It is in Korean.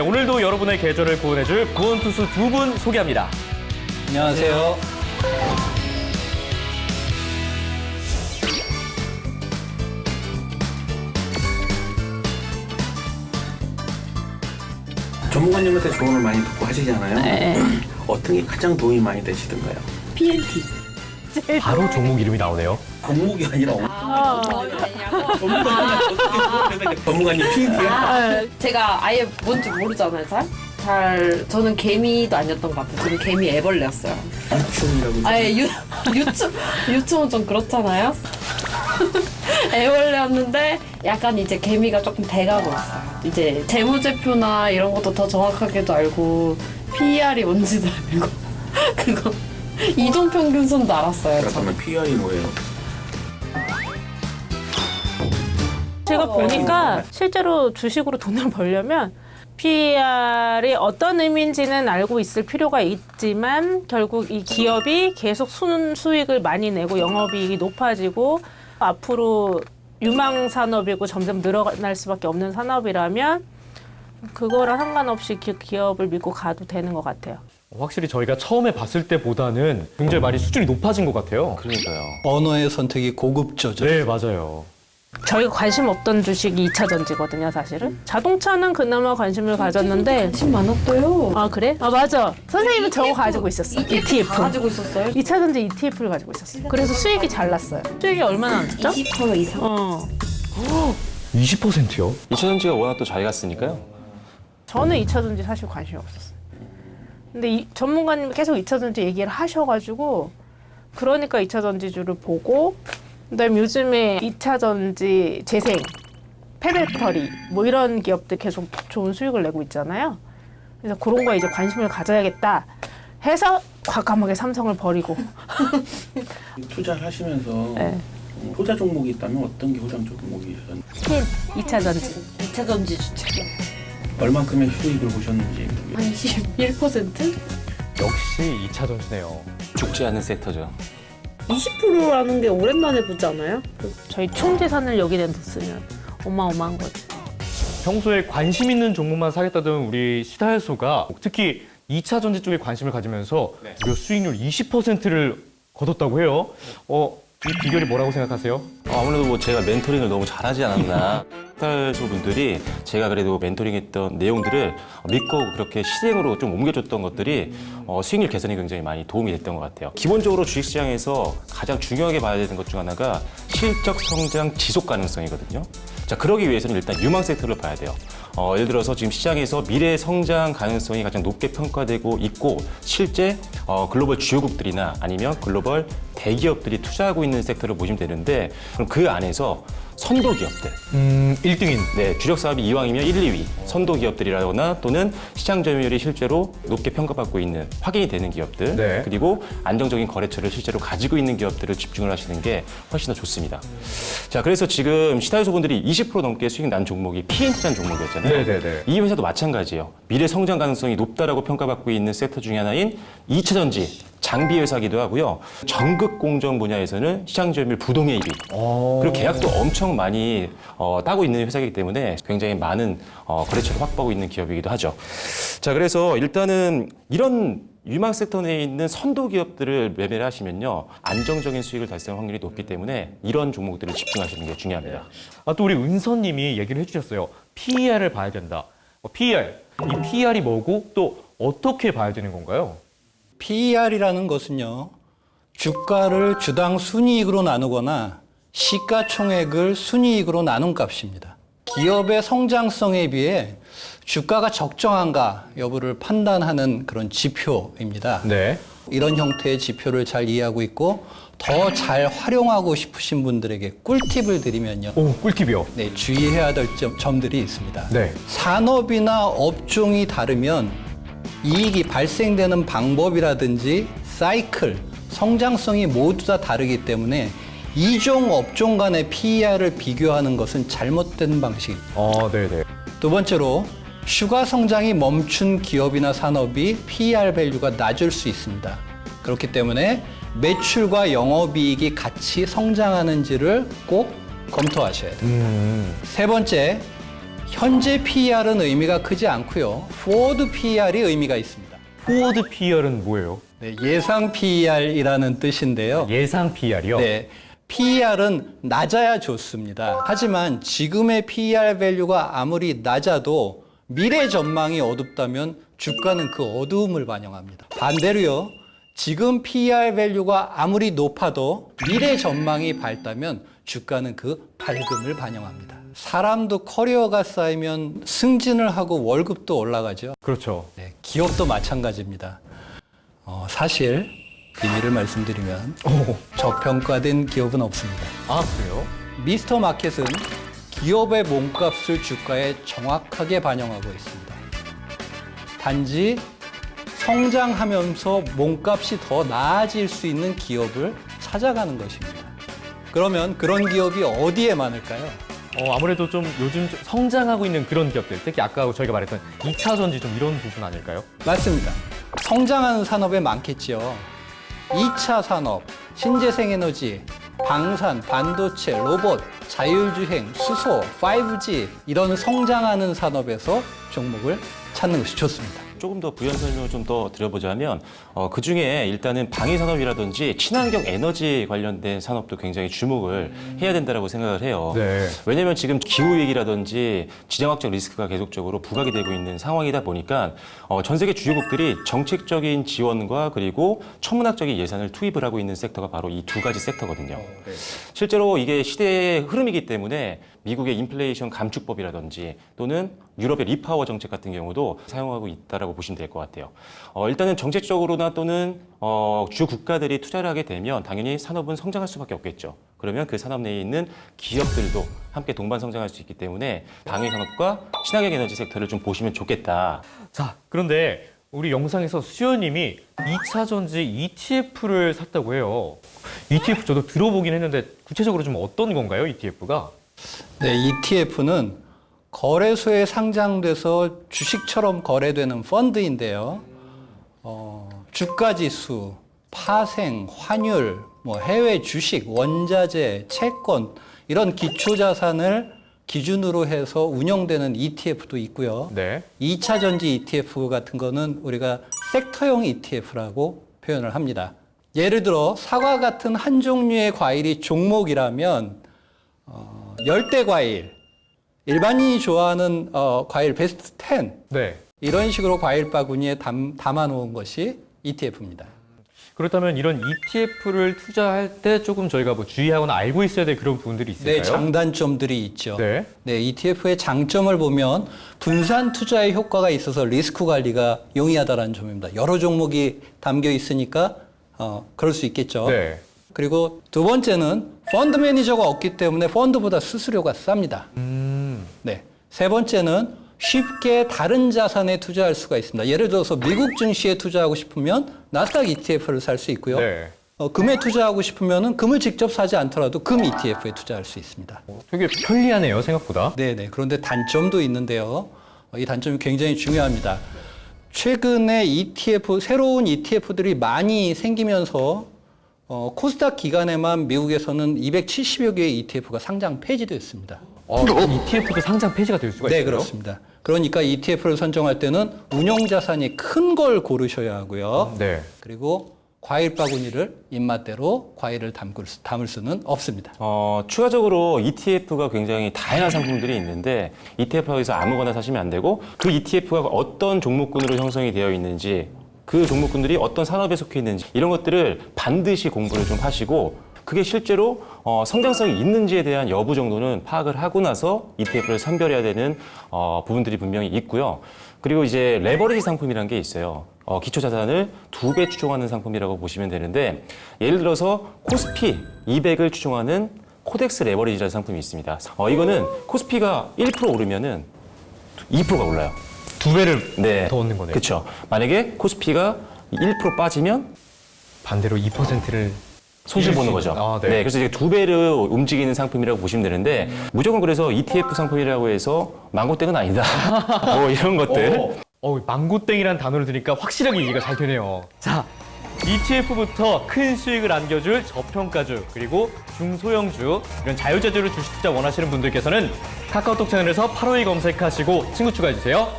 오늘도 여러분의 계절을 구원해줄 구원투수 두 분 소개합니다. 안녕하세요. 전문가님한테 조언을 많이 듣고 하시잖아요. 어떤 게 가장 도움이 많이 되시던가요? PNT. 바로 종목 이름이 나오네요. 종목이 아니라 전문가님 어떻게 전문가님 PT야? 제가 아예 뭔지 모르잖아요, 잘. 잘 저는 개미도 아니었던 것 같아요. 저는 개미 애벌레였어요. 유충이라고. 아예 유 유충 유충은 좀 그렇잖아요. 애벌레였는데 약간 이제 개미가 조금 돼가고 있어요. 이제 재무제표나 이런 것도 더 정확하게도 알고 PER이 뭔지도 알고 그거 이동 평균선도 알았어요. 저. 그러면 PR이 뭐예요? 제가 보니까 실제로 주식으로 돈을 벌려면 PER이 어떤 의미인지는 알고 있을 필요가 있지만 결국 이 기업이 계속 순 수익을 많이 내고 영업이익이 높아지고 앞으로 유망 산업이고 점점 늘어날 수밖에 없는 산업이라면 그거랑 상관없이 기- 기업을 믿고 가도 되는 것 같아요. 확실히 저희가 처음에 봤을 때보다는 굉장히 많이 수준이 높아진 것 같아요. 그러니까요. 언어의 선택이 고급져져. 네, 맞아요. 저희가 관심 없던 주식이 2차 전지거든요, 사실은. 자동차는 그나마 관심을 가졌는데 관심 많았어요. 아 그래? 아 맞아. 선생님은 저거 가지고 있었어. ETF. 다 가지고 있었어요? 2차 전지 ETF를 가지고 있었어. 그래서 수익이 잘 났어요. 수익이 얼마나 났죠? 20% 이상. 어. 20%요? 이차전지가 워낙 또 잘 갔으니까요. 저는 2차 전지 사실 관심이 없었어요. 근데 이, 전문가님 계속 2차 전지 얘기를 하셔가지고 그러니까 2차 전지주를 보고 그다음에 요즘에 2차 전지 재생, 폐배터리 뭐 이런 기업들 계속 좋은 수익을 내고 있잖아요. 그래서 그런 거에 이제 관심을 가져야겠다 해서 과감하게 삼성을 버리고 투자를 하시면서 네. 음, 호자 종목이 있다면 어떤 게 호자 종목이셨나요? 핀 2차 전지. 2차 전지 주책. 얼만큼의 수익을 보셨는지. 한 21%? 역시 2차 전지네요. 죽지 않는 섹터죠. 20%라는 게 오랜만에 보지 않아요? 저희 총 재산을 여기다 넣었으면 어마어마한 거죠. 평소에 관심 있는 종목만 사겠다던 우리 시다혜소가 특히 2차 전지 쪽에 관심을 가지면서 무려 수익률 20%를 거뒀다고 해요. 어, 이 비결이 뭐라고 생각하세요? 어, 아무래도 뭐 제가 멘토링을 너무 잘하지 않았나. 스타일소 분들이 제가 그래도 멘토링했던 내용들을 믿고 그렇게 실행으로 좀 옮겨줬던 것들이 어, 수익률 개선에 굉장히 많이 도움이 됐던 것 같아요. 기본적으로 주식시장에서 가장 중요하게 봐야 되는 것 중 하나가 실적 성장 지속 가능성이거든요. 자, 그러기 위해서는 일단 유망 섹터를 봐야 돼요. 어, 예를 들어서 지금 시장에서 미래 성장 가능성이 가장 높게 평가되고 있고 실제 어, 글로벌 주요국들이나 아니면 글로벌 대기업들이 투자하고 있는 섹터를 보시면 되는데 그럼 그 안에서 선도 기업들 음, 1등인. 네, 주력 사업이 이왕이면 1, 2위 선도 기업들이라거나 또는 시장 점유율이 실제로 높게 평가받고 있는 확인이 되는 기업들 네. 그리고 안정적인 거래처를 실제로 가지고 있는 기업들을 집중을 하시는 게 훨씬 더 좋습니다. 자, 그래서 지금 시타유소 분들이 20% 넘게 수익 난 종목이 PNT라는 종목이었잖아요. 네네네. 이 회사도 마찬가지예요. 미래 성장 가능성이 높다라고 평가받고 있는 섹터 중에 하나인 2차 전지 장비 회사기도 하고요. 전극 공정 분야에서는 시장 점유율 부동의 1위. 어. 그리고 계약도 엄청 많이 어, 따고 있는 회사이기 때문에 굉장히 많은 어, 거래처를 확보하고 있는 기업이기도 하죠. 자, 그래서 일단은 이런 유망 섹터 내에 있는 선도 기업들을 매매를 하시면요. 안정적인 수익을 달성할 확률이 높기 때문에 이런 종목들을 집중하시는 게 중요합니다. 아, 또 우리 은서님이 얘기를 해주셨어요. PER을 봐야 된다. 어, PER. 이 PER이 뭐고 또 어떻게 봐야 되는 건가요? PER이라는 것은요, 주가를 주당 순이익으로 나누거나 시가총액을 순이익으로 나눈 값입니다. 기업의 성장성에 비해 주가가 적정한가 여부를 판단하는 그런 지표입니다. 네. 이런 형태의 지표를 잘 이해하고 있고 더 잘 활용하고 싶으신 분들에게 꿀팁을 드리면요. 오, 꿀팁이요. 네, 주의해야 될 점, 점들이 있습니다. 네. 산업이나 업종이 다르면 이익이 발생되는 방법이라든지 사이클, 성장성이 모두 다 다르기 때문에 이종 업종 간의 PER을 비교하는 것은 잘못된 방식입니다. 아, 네네. 두 번째로 슈가 성장이 멈춘 기업이나 산업이 PER 밸류가 낮을 수 있습니다. 그렇기 때문에 매출과 영업이익이 같이 성장하는지를 꼭 검토하셔야 됩니다. 세 번째, 현재 PER은 의미가 크지 않고요. forward PER이 의미가 있습니다. 포워드 PER은 뭐예요? 네, 예상 PER이라는 뜻인데요. 예상 PER이요? 네. PER은 낮아야 좋습니다. 하지만 지금의 PER 밸류가 아무리 낮아도 미래 전망이 어둡다면 주가는 그 어두움을 반영합니다. 반대로요. 지금 PER 밸류가 아무리 높아도 미래 전망이 밝다면 주가는 그 밝음을 반영합니다. 사람도 커리어가 쌓이면 승진을 하고 월급도 올라가죠. 그렇죠. 네, 기업도 마찬가지입니다. 어, 사실 비밀을 말씀드리면 오. 저평가된 기업은 없습니다. 아, 그래요? 미스터 마켓은 기업의 몸값을 주가에 정확하게 반영하고 있습니다. 단지 성장하면서 몸값이 더 나아질 수 있는 기업을 찾아가는 것입니다. 그러면 그런 기업이 어디에 많을까요? 어, 아무래도 좀 요즘 좀 성장하고 있는 그런 기업들, 특히 아까 저희가 말했던 2차 전지 좀 이런 부분 아닐까요? 맞습니다. 성장하는 산업에 많겠지요. 2차 산업, 신재생에너지, 방산, 반도체, 로봇, 자율주행, 수소, 5G 이런 성장하는 산업에서 종목을 찾는 것이 좋습니다. 조금 더 부연 설명을 좀 더 드려보자면 어, 그 중에 일단은 방위 산업이라든지 친환경 에너지 관련된 산업도 굉장히 주목을 해야 된다라고 생각을 해요. 네. 왜냐하면 지금 기후 위기라든지 지정학적 리스크가 계속적으로 부각이 되고 있는 상황이다 보니까 어, 전 세계 주요국들이 정책적인 지원과 그리고 천문학적인 예산을 투입을 하고 있는 섹터가 바로 이 두 가지 섹터거든요. 실제로 이게 시대의 흐름이기 때문에 미국의 인플레이션 감축법이라든지 또는 유럽의 리파워 정책 같은 경우도 사용하고 있다라고 보시면 될 것 같아요. 어, 일단은 정책적으로나 또는 어, 주 국가들이 투자를 하게 되면 당연히 산업은 성장할 수밖에 없겠죠. 그러면 그 산업 내에 있는 기업들도 함께 동반 성장할 수 있기 때문에 방위 산업과 친환경 에너지 섹터를 좀 보시면 좋겠다. 자, 그런데 우리 영상에서 수현님이 2차 전지 ETF를 샀다고 해요. ETF 저도 들어보긴 했는데 구체적으로 좀 어떤 건가요, ETF가? 네, ETF는 거래소에 상장돼서 주식처럼 거래되는 펀드인데요. 어, 주가 지수, 파생, 환율, 뭐 해외 주식, 원자재, 채권 이런 기초 자산을 기준으로 해서 운영되는 ETF도 있고요. 네. 2차 전지 ETF 같은 거는 우리가 섹터형 ETF라고 표현을 합니다. 예를 들어 사과 같은 한 종류의 과일이 종목이라면 어, 열대 과일, 일반인이 좋아하는 어, 과일 베스트 10 네. 이런 식으로 과일 바구니에 담, 담아놓은 것이 ETF입니다. 그렇다면 이런 ETF를 투자할 때 조금 저희가 뭐 주의하거나 알고 있어야 될 그런 부분들이 있을까요? 네, 장단점들이 있죠. 네. 네, ETF의 장점을 보면 분산 투자의 효과가 있어서 리스크 관리가 용이하다는 점입니다. 여러 종목이 담겨 있으니까 어, 그럴 수 있겠죠. 네. 그리고 두 번째는 펀드 매니저가 없기 때문에 펀드보다 수수료가 쌉니다. 음. 네. 세 번째는 쉽게 다른 자산에 투자할 수가 있습니다. 예를 들어서 미국 증시에 투자하고 싶으면 나스닥 ETF를 살 수 있고요. 네. 어, 금에 투자하고 싶으면은 금을 직접 사지 않더라도 금 ETF에 투자할 수 있습니다. 되게 편리하네요, 생각보다. 네네. 그런데 단점도 있는데요. 어, 이 단점이 굉장히 중요합니다. 최근에 ETF, 새로운 ETF들이 많이 생기면서 어, 코스닥 기간에만 미국에서는 270여 개의 ETF가 상장 폐지됐습니다. 어, ETF도 상장 폐지가 될 수가 있어요? 네, 그렇습니다. 그러니까 ETF를 선정할 때는 운용 자산이 큰 걸 고르셔야 하고요. 네. 그리고 과일 바구니를 입맛대로 과일을 담글 수, 담을 수는 없습니다. 어, 추가적으로 ETF가 굉장히 다양한 상품들이 있는데 ETF에서 아무거나 사시면 안 되고 그 ETF가 어떤 종목군으로 형성이 되어 있는지 그 종목군들이 어떤 산업에 속해 있는지 이런 것들을 반드시 공부를 좀 하시고 그게 실제로 어, 성장성이 있는지에 대한 여부 정도는 파악을 하고 나서 ETF를 선별해야 되는 어, 부분들이 분명히 있고요. 그리고 이제 레버리지 상품이라는 게 있어요. 어, 기초 자산을 두 배 추종하는 상품이라고 보시면 되는데 예를 들어서 코스피 200을 추종하는 코덱스 레버리지라는 상품이 있습니다. 어, 이거는 코스피가 1% 오르면은 2%가 올라요. 두 배를 네. 더 얻는 거네요. 그렇죠. 만약에 코스피가 1% 빠지면 반대로 2%를 손실 보는 거죠. 아, 네. 네. 그래서 이제 두 배를 움직이는 상품이라고 보시면 되는데 무조건 그래서 ETF 상품이라고 해서 망고땡은 아니다. 뭐 이런 것들. 어, 어, 망고땡이라는 단어를 들으니까 확실하게 이해가 잘 되네요. 자, ETF부터 큰 수익을 안겨줄 저평가주 그리고 중소형주 이런 자유자재로 주식 투자 원하시는 분들께서는 카카오톡 채널에서 852 검색하시고 친구 추가해주세요.